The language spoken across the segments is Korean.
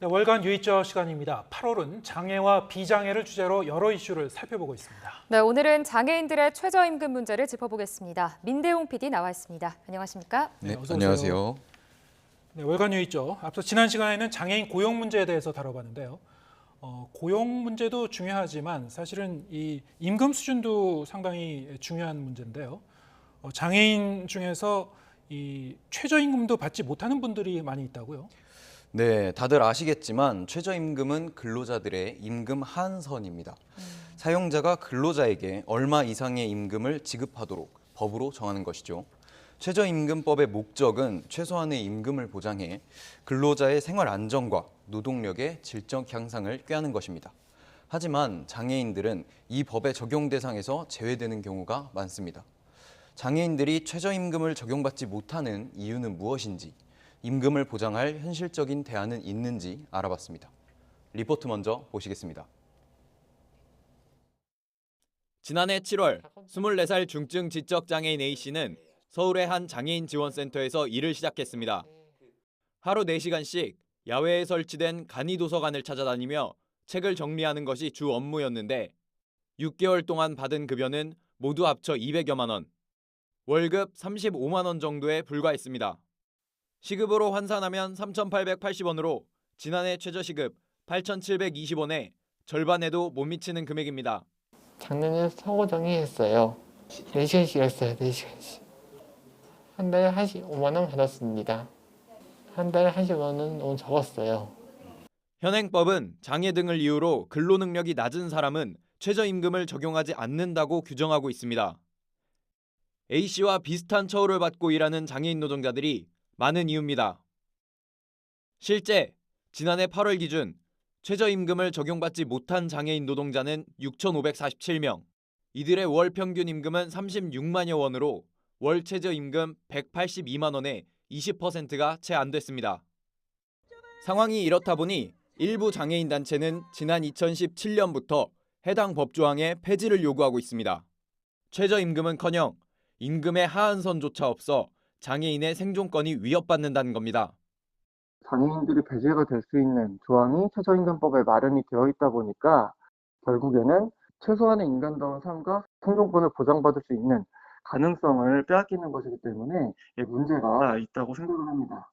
네, 월간 유의저 시간입니다. 8월은 장애와 비장애를 주제로 여러 이슈를 살펴보고 있습니다. 네, 오늘은 장애인들의 최저임금 문제를 짚어보겠습니다. 민대용 PD 나와 있습니다. 안녕하십니까? 네, 네. 안녕하세요. 네, 월간 유의저 앞서 지난 시간에는 장애인 고용 문제에 대해서 다뤄봤는데요. 어, 고용 문제도 중요하지만 사실은 이 임금 수준도 상당히 중요한 문제인데요. 어, 장애인 중에서 이 최저임금도 받지 못하는 분들이 많이 있다고요. 네, 다들 아시겠지만 최저임금은 근로자들의 임금 한선입니다. 사용자가 근로자에게 얼마 이상의 임금을 지급하도록 법으로 정하는 것이죠. 최저임금법의 목적은 최소한의 임금을 보장해 근로자의 생활 안정과 노동력의 질적 향상을 꾀하는 것입니다. 하지만 장애인들은 이 법의 적용 대상에서 제외되는 경우가 많습니다. 장애인들이 최저임금을 적용받지 못하는 이유는 무엇인지, 임금을 보장할 현실적인 대안은 있는지 알아봤습니다. 리포트 먼저 보시겠습니다. 지난해 7월 24살 중증 지적 장애인 A씨는 서울의 한 장애인 지원센터에서 일을 시작했습니다. 하루 4시간씩 야외에 설치된 간이 도서관을 찾아다니며 책을 정리하는 것이 주 업무였는데 6개월 동안 받은 급여는 모두 합쳐 200여만 원, 월급 35만 원 정도에 불과했습니다. 시급으로 환산하면 3,880원으로 지난해 최저시급 8,720원에 절반에도 못 미치는 금액입니다. 작년에 서고정이 했어요. 4시간씩 했어요, 4시간씩. 한 달에 한 시, 5만 원 받았습니다. 한 달에 한 10만 원은 너무 적었어요. 현행법은 장애 등을 이유로 근로 능력이 낮은 사람은 최저임금을 적용하지 않는다고 규정하고 있습니다. A씨와 비슷한 처우를 받고 일하는 장애인 노동자들이 많은 이유입니다. 실제 지난해 8월 기준 최저임금을 적용받지 못한 장애인 노동자는 6,547명. 이들의 월 평균 임금은 36만여 원으로 월 최저임금 182만 원에 20%가 채 안 됐습니다. 상황이 이렇다 보니 일부 장애인 단체는 지난 2017년부터 해당 법조항의 폐지를 요구하고 있습니다. 최저임금은커녕 임금의 하한선조차 없어 장애인의 생존권이 위협받는다는 겁니다. 장애인들이 배제가 될 수 있는 조항이 최저임금법에 마련이 되어 있다 보니까 결국에는 최소한의 인간다운 삶과 생존권을 보장받을 수 있는 가능성을 빼앗기는 것이기 때문에 예, 문제가 있다고 생각을 합니다.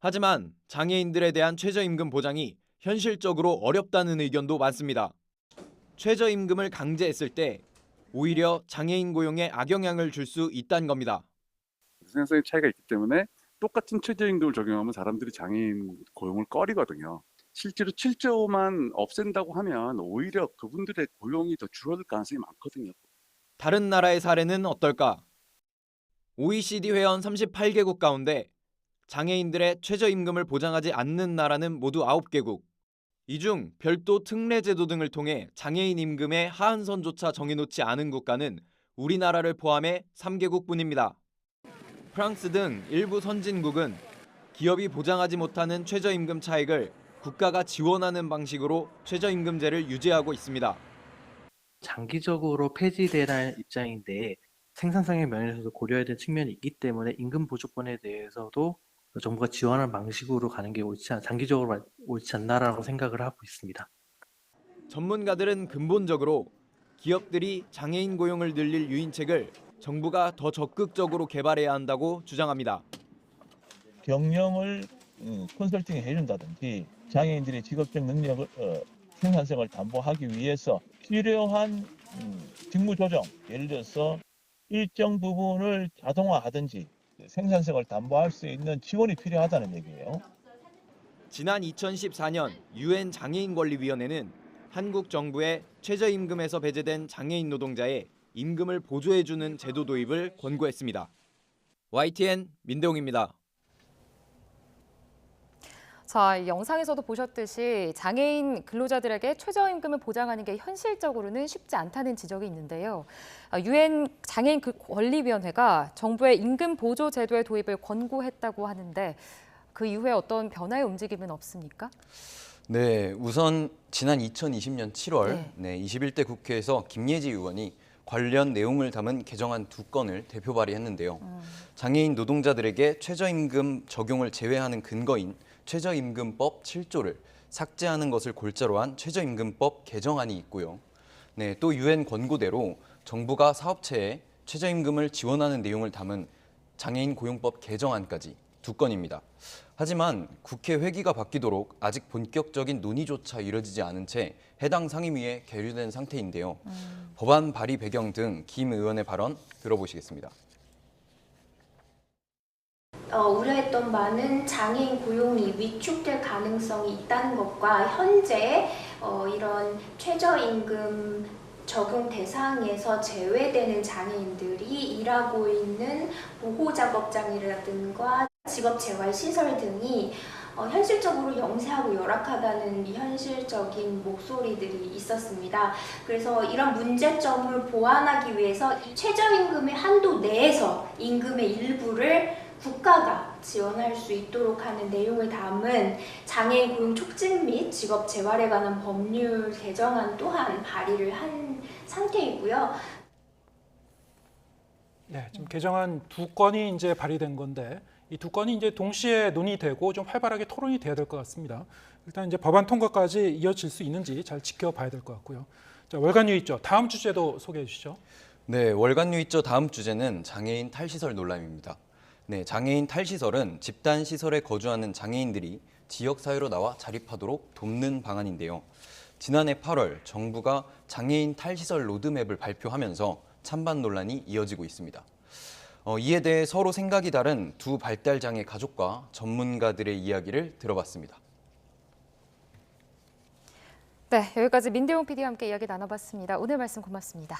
하지만 장애인들에 대한 최저임금 보장이 현실적으로 어렵다는 의견도 많습니다. 최저임금을 강제했을 때 오히려 장애인 고용에 악영향을 줄 수 있다는 겁니다. 생산성의 차이가 있기 때문에 똑같은 최저임금을 적용하면 사람들이 장애인 고용을 꺼리거든요. 실제로 7조만 없앤다고 하면 오히려 그분들의 고용이 더 줄어들 가능성이 많거든요. 다른 나라의 사례는 어떨까? OECD 회원 38개국 가운데 장애인들의 최저임금을 보장하지 않는 나라는 모두 9개국. 이 중 별도 특례 제도 등을 통해 장애인 임금의 하한선조차 정해놓지 않은 국가는 우리나라를 포함해 3개국뿐입니다. 프랑스 등 일부 선진국은 기업이 보장하지 못하는 최저임금 차익을 국가가 지원하는 방식으로 최저임금제를 유지하고 있습니다. 장기적으로 폐지되라는 입장인데 생산성의 면에서도 고려해야 되는 측면이 있기 때문에 임금 보조권에 대해서도 정부가 지원하는 방식으로 가는 게 옳지 않, 장기적으로 말- 옳지 않나라고 생각을 하고 있습니다. 전문가들은 근본적으로 기업들이 장애인 고용을 늘릴 유인책을 정부가 더 적극적으로 개발해야 한다고 주장합니다. 경영을 음, 컨설팅 해준다든지 장애인들의 직업적 능력을 어, 생산성을 담보하기 위해서 필요한 음, 직무 조정 예를 들어서 일정 부분을 자동화하든지 생산성을 담보할 수 있는 지원이 필요하다는 얘기예요. 지난 2014년 유엔 장애인 권리위원회는 한국 정부의 최저임금에서 배제된 장애인 노동자의 임금을 보조해주는 제도 도입을 권고했습니다. YTN 민대웅입니다. 자, 이 영상에서도 보셨듯이 장애인 근로자들에게 최저임금을 보장하는 게 현실적으로는 쉽지 않다는 지적이 있는데요. 아, 유엔 장애인 그 권리위원회가 정부의 임금 보조 제도의 도입을 권고했다고 하는데 그 이후에 어떤 변화의 움직임은 없습니까? 네, 우선 지난 2020년 7월 네. 네. 21대 국회에서 김예지 의원이 관련 내용을 담은 개정안 두 건을 대표 발의했는데요. 장애인 노동자들에게 최저임금 적용을 제외하는 근거인 최저임금법 7조를 삭제하는 것을 골자로 한 최저임금법 개정안이 있고요. 네, 또 유엔 권고대로 정부가 사업체에 최저임금을 지원하는 내용을 담은 장애인 고용법 개정안까지 두 건입니다. 하지만 국회 회기가 바뀌도록 아직 본격적인 논의조차 이뤄지지 않은 채 해당 상임위에 계류된 상태인데요. 법안 발의 배경 등 김 의원의 발언 들어보시겠습니다. 어, 우려했던 바는 장애인 고용이 위축될 가능성이 있다는 것과 현재 어, 이런 최저임금 적용 대상에서 제외되는 장애인들이 일하고 있는 보호작업장이라든가 직업재활시설 등이 어, 현실적으로 영세하고 열악하다는 현실적인 목소리들이 있었습니다. 그래서 이런 문제점을 보완하기 위해서 이 최저임금의 한도 내에서 임금의 일부를 국가가 지원할 수 있도록 하는 내용을 담은 장애인 고용 촉진 및 직업 재활에 관한 법률 개정안 또한 발의를 한 상태이고요. 네, 지금 개정안 두 건이 이제 발의된 건데 이 두 건이 이제 동시에 논의되고 좀 활발하게 토론이 돼야 될 것 같습니다. 일단 이제 법안 통과까지 이어질 수 있는지 잘 지켜봐야 될 것 같고요. 자, 월간 유의죠. 다음 주제도 소개해 주시죠. 네, 월간 유의조 다음 주제는 장애인 탈시설 논란입니다. 네, 장애인 탈시설은 집단 시설에 거주하는 장애인들이 지역 사회로 나와 자립하도록 돕는 방안인데요. 지난해 8월 정부가 장애인 탈시설 로드맵을 발표하면서 찬반 논란이 이어지고 있습니다. 어, 이에 대해 서로 생각이 다른 두 발달 장애 가족과 전문가들의 이야기를 들어봤습니다. 네, 여기까지 민대용 PD와 함께 이야기 나눠봤습니다. 오늘 말씀 고맙습니다.